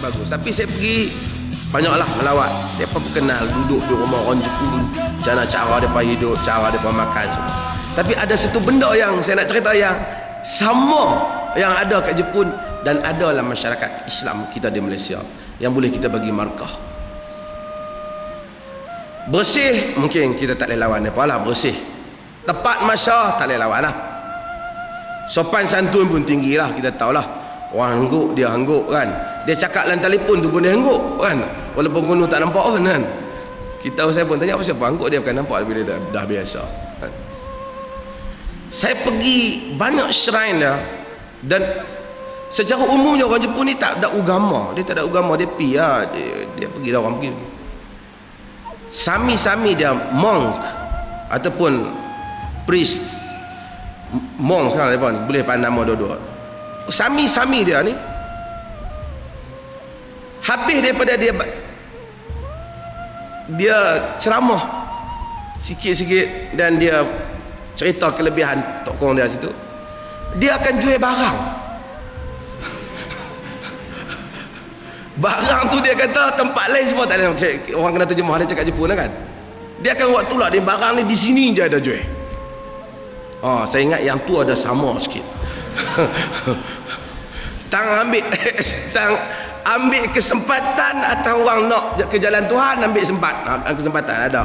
oh, bagus. Tapi saya pergi banyaklah melawat. Mereka kenal duduk di rumah orang Jepun. Cara cara mereka hidup cara mereka makan semua. Tapi ada satu benda yang saya nak cerita yang sama yang ada kat Jepun dan ada dalam masyarakat Islam kita di Malaysia yang boleh kita bagi markah. Bersih mungkin kita tak boleh lawan apa lah bersih. Tepat masa tak boleh lawan lah. Sopan santun pun tinggi lah kita tahulah orang hangguk dia hangguk kan. Dia cakap dalam telefon tu pun dia hangguk kan. Walaupun kuno tak nampak pun kan. Kita saya pun tanya apa siapa? Hangguk dia akan nampak bila dah, dah biasa kan? saya pergi banyak shrine dia dan secara umumnya orang Jepun ni tak ada agama. Dia tak ada agama. Dia pi lah. Dia, dia pergi dah orang pergi. Sami-sami dia monk ataupun priest. Monk kan dia boleh pandang nama dua-dua sami-sami dia ni. Habis daripada dia dia ceramah sikit-sikit dan dia cerita kelebihan tokoh dia situ dia akan jual barang. Barang tu dia kata tempat lain semua tak ada orang kena terjemah dia cakap Jepun kan. Dia akan buat tolak dia barang ni di sini je ada jual. Oh, saya ingat yang tu ada sama sikit tang ambil tang ambil kesempatan atau orang nak ke jalan Tuhan ambil sempat. Kesempatan ada.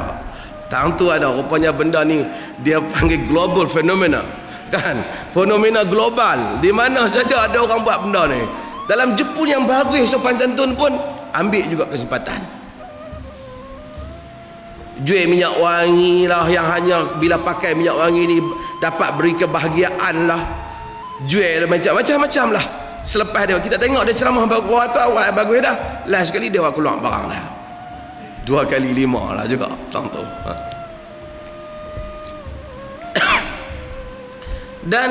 Tang tu ada rupanya benda ni dia panggil global phenomena. Kan? Fenomena global. Di mana saja ada orang buat benda ni. Dalam Jepun yang bagus sopan santun pun ambil juga kesempatan. Jual minyak wangi lah yang hanya bila pakai minyak wangi ni dapat beri kebahagiaan lah jual macam-macam lah. Selepas dia kita tengok dia ceramah tu awal bagus dah. Last sekali dia keluar barang dah dua kali lima lah juga tang tu. Ha. dan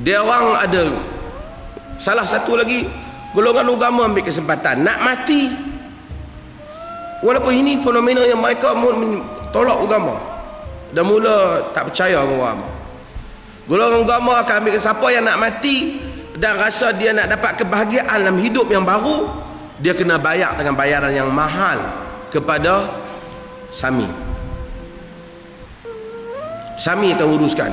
dia orang ada salah satu lagi golongan agama ambil kesempatan. Nak mati. Walaupun ini fenomena yang mereka tolak agama. Dan mula tak percaya agama golongan agama akan ambil siapa yang nak mati dan rasa dia nak dapat kebahagiaan dalam hidup yang baru dia kena bayar dengan bayaran yang mahal kepada Sami. Sami akan uruskan.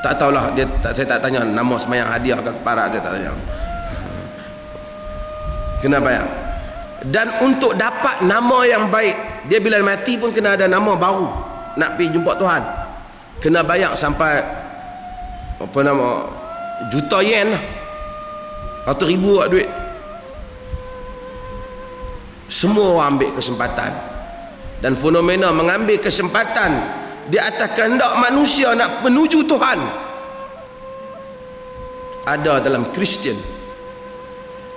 Tak tahulah dia tak, saya tak tanya nama semayang hadiah ke para saya tak tanya. Kena bayar. Dan untuk dapat nama yang baik dia bila mati pun kena ada nama baru. Nak pergi jumpa Tuhan kena bayar sampai apa nama juta yen lah. Atau ribu lah duit. Semua orang ambil kesempatan. Dan fenomena mengambil kesempatan di atas kehendak manusia nak menuju Tuhan. Ada dalam Kristian.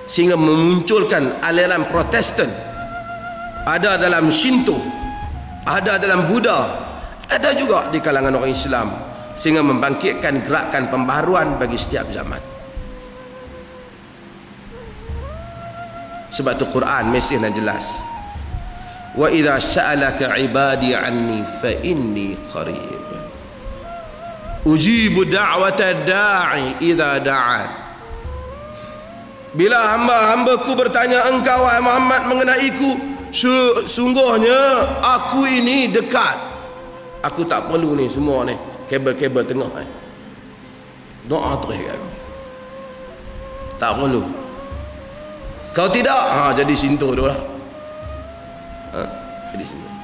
Sehingga memunculkan aliran protestan. Ada dalam Shinto. Ada dalam Buddha ada juga di kalangan orang Islam sehingga membangkitkan gerakan pembaharuan bagi setiap zaman. Sebab tu Quran mesej dan jelas. Wa idza sa'alaka ibadi anni fa inni qarib. Ujibu da'wata da'i idza da'an bila hamba-hambaku bertanya engkau Muhammad mengenaiku sungguhnya aku ini dekat aku tak perlu ni semua ni. Kabel-kabel tengah ni doa terus aku. Tak perlu. Kau tidak? Ha jadi sintu tu lah. Ha, di sini